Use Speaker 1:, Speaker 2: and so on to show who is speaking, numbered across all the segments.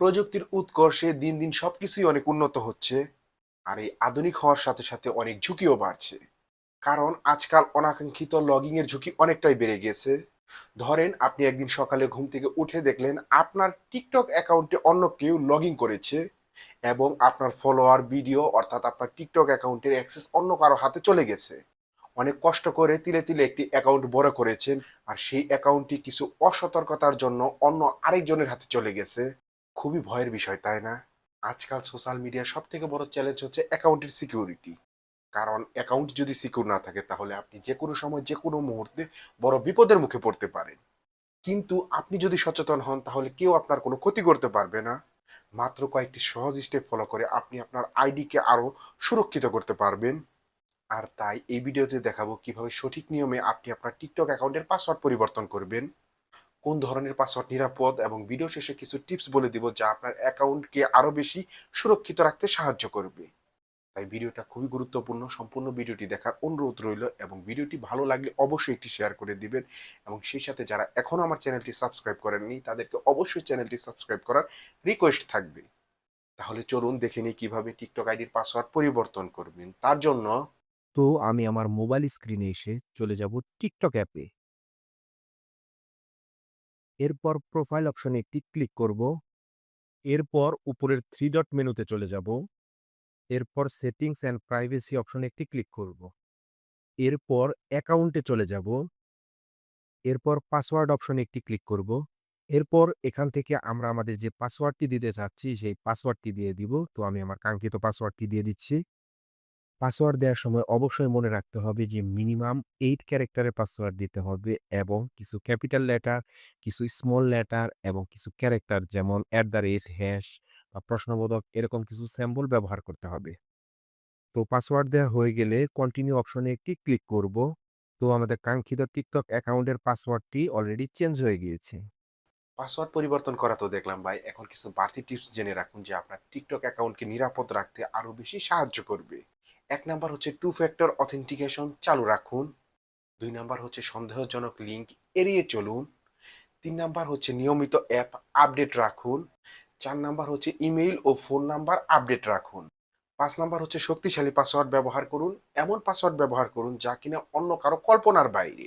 Speaker 1: প্রযুক্তির উৎকর্ষে দিন দিন সবকিছুই অনেক উন্নত হচ্ছে, আর এই আধুনিক হওয়ার সাথে সাথে অনেক ঝুঁকিও বাড়ছে। কারণ আজকাল অনাকাঙ্ক্ষিত লগিং এর ঝুঁকি অনেকটাই বেড়ে গেছে। ধরেন, আপনি একদিন সকালে ঘুম থেকে উঠে দেখলেন আপনার টিকটক অ্যাকাউন্টে অন্য কেউ লগ করেছে এবং আপনার ফলোয়ার, ভিডিও অর্থাৎ আপনার টিকটক অ্যাকাউন্টের অ্যাক্সেস অন্য কারও হাতে চলে গেছে। অনেক কষ্ট করে তিলে তিলে একটি অ্যাকাউন্ট বড় করেছেন, আর সেই অ্যাকাউন্টটি কিছু অসতর্কতার জন্য অন্য আরেকজনের হাতে চলে গেছে। খুবই ভয়ের বিষয়, তাই না? আজকাল সোশ্যাল মিডিয়ার সব থেকে বড় চ্যালেঞ্জ হচ্ছে অ্যাকাউন্টের সিকিউরিটি কারণ অ্যাকাউন্ট যদি সিকিউর না থাকে, তাহলে আপনি যে কোনো সময় যে কোনো মুহূর্তে বড় বিপদের মুখে পড়তে পারেন। কিন্তু আপনি যদি সচেতন হন, তাহলে কেউ আপনার কোনো ক্ষতি করতে পারবে না। মাত্র কয়েকটি সহজ স্টেপ ফলো করে আপনি আপনার আইডিকে আরও সুরক্ষিত করতে পারবেন। আর তাই এই ভিডিওতে দেখাবো কীভাবে সঠিক নিয়মে আপনি আপনার টিকটক অ্যাকাউন্টের পাসওয়ার্ড পরিবর্তন করবেন। কোন ধরনের পাসওয়ার্ড নিরাপদ এবং ভিডিও শেষে কিছু টিপস বলে দিব যা আপনার অ্যাকাউন্টকে আরও বেশি সুরক্ষিত রাখতে সাহায্য করবে। তাই ভিডিওটা খুবই গুরুত্বপূর্ণ, সম্পূর্ণ ভিডিওটি দেখার অনুরোধ রইল এবং ভিডিওটি ভালো লাগলে অবশ্যই একটি শেয়ার করে দিবেন এবং সেই সাথে যারা এখনও আমার চ্যানেলটি সাবস্ক্রাইব করেননি, তাদেরকে অবশ্যই চ্যানেলটি সাবস্ক্রাইব করার রিকোয়েস্ট থাকবে। তাহলে চলুন দেখে নিই কীভাবে টিকটক আইডির পাসওয়ার্ড পরিবর্তন করবেন। তার জন্য
Speaker 2: তো আমি আমার মোবাইল স্ক্রিনে এসে চলে যাব টিকটক অ্যাপে এরপর প্রোফাইল অপশনে একটি ক্লিক করব। এরপর উপরের থ্রি ডট মেনুতে চলে যাব। এরপর সেটিংস অ্যান্ড প্রাইভেসি অপশনে একটি ক্লিক করব। এরপর অ্যাকাউন্টে চলে যাব। এরপর পাসওয়ার্ড অপশনে একটি ক্লিক করব। এরপর এখান থেকে আমরা আমাদের যে পাসওয়ার্ডটি দিতে চাচ্ছি, সেই পাসওয়ার্ডটি দিয়ে দিব। তো আমি আমার কাঙ্ক্ষিত পাসওয়ার্ডটি দিয়ে দিচ্ছি। পাসওয়ার্ড দেওয়ার সময় অবশ্যই মনে রাখতে হবে যে মিনিমাম এইট ক্যারেক্টারের পাসওয়ার্ড দিতে হবে এবং কিছু ক্যাপিটাল লেটার কিছু স্মল লেটার এবং কিছু ক্যারেক্টার যেমন অ্যাট দ্য রেট হ্যাশ বা প্রশ্নবোধক এরকম কিছু স্যাম্বল ব্যবহার করতে হবে। তো পাসওয়ার্ড দেওয়া হয়ে গেলে কন্টিনিউ অপশনে একটি ক্লিক করব। তো আমাদের কাঙ্ক্ষিত টিকটক অ্যাকাউন্টের পাসওয়ার্ডটি অলরেডি চেঞ্জ হয়ে গিয়েছে।
Speaker 1: পাসওয়ার্ড পরিবর্তন করা তো দেখলাম ভাই, এখন কিছু বাড়তি টিপস জেনে রাখুন যে, আপনার টিকটক অ্যাকাউন্টকে নিরাপদ রাখতে আরও বেশি সাহায্য করবে। এক নাম্বার হচ্ছে টু ফ্যাক্টর অথেন্টিকেশন চালু রাখুন। দুই নাম্বার হচ্ছে সন্দেহজনক লিঙ্ক এড়িয়ে চলুন। তিন নাম্বার হচ্ছে নিয়মিত অ্যাপ আপডেট রাখুন। চার নাম্বার হচ্ছে ইমেইল ও ফোন নাম্বার আপডেট রাখুন। পাঁচ নাম্বার হচ্ছে শক্তিশালী পাসওয়ার্ড ব্যবহার করুন, এমন পাসওয়ার্ড ব্যবহার করুন যা কিনা অন্য কারও কল্পনার বাইরে।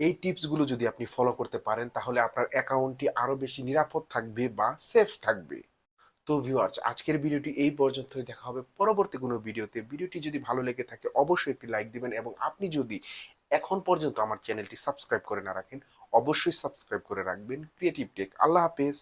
Speaker 1: এই টিপসগুলো যদি আপনি ফলো করতে পারেন, তাহলে আপনার অ্যাকাউন্টটি আরও বেশি নিরাপদ থাকবে বা সেফ থাকবে। তো ভিউয়ার্স আজকের ভিডিওটি এই পর্যন্তই। দেখা হবে পরবর্তী কোনো ভিডিওতে। ভিডিওটি যদি ভালো লেগে থাকে, অবশ্যই একটি লাইক দিবেন এবং আপনি যদি এখন পর্যন্ত আমার চ্যানেলটি সাবস্ক্রাইব করে না রাখেন, অবশ্যই সাবস্ক্রাইব করে রাখবেন। ক্রিয়েটিভ টেক আল্লাহ হাফেজ।